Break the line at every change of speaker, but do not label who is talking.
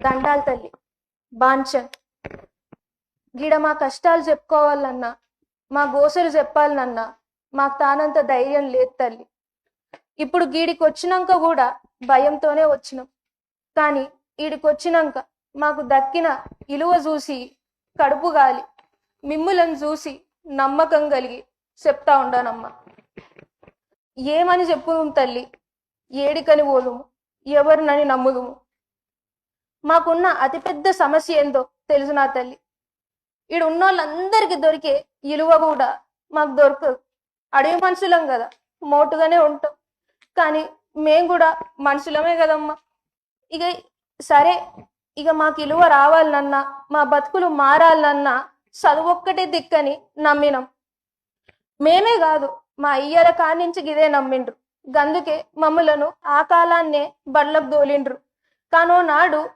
దండాల తల్లి. బాంచన్ గీడ మా కష్టాలు చెప్పుకోవాలన్నా మా గోసలు చెప్పాలన్నా మాకు తానంత ధైర్యం లేదు తల్లి. ఇప్పుడు గీడికి వచ్చినాక కూడా భయంతోనే వచ్చినాం. కానీ ఈడికి వచ్చినాక మాకు దక్కిన ఇలువ చూసి కడుపు గాలి మిమ్ములను చూసి నమ్మకం కలిగి చెప్తా ఉండానమ్మా. ఏమని చెప్పు తల్లి? ఏడికని పోదుము? ఎవరినని నమ్ముదుము? మాకున్న అతిపెద్ద సమస్య ఏందో తెలుసు నా తల్లి. ఈడు ఉన్నోళ్ళందరికీ దొరికే ఇలువ కూడా మాకు దొరకదు. అడవి మనుషులం కదా మోటుగానే ఉంటాం. కానీ మేం కూడా మనుషులమే కదమ్మా. ఇక సరే ఇక మాకు ఇలువ రావాలనన్నా మా బతుకులు మారాలన్నా చదువు ఒక్కటే దిక్కని నమ్మినాం. మేమే కాదు మా అయ్యల కానించి గిదే నమ్మిండ్రు. గందుకే మమ్ములను ఆ కాలాన్నే బండ్లకు దోలిండ్రు. కానో నాడు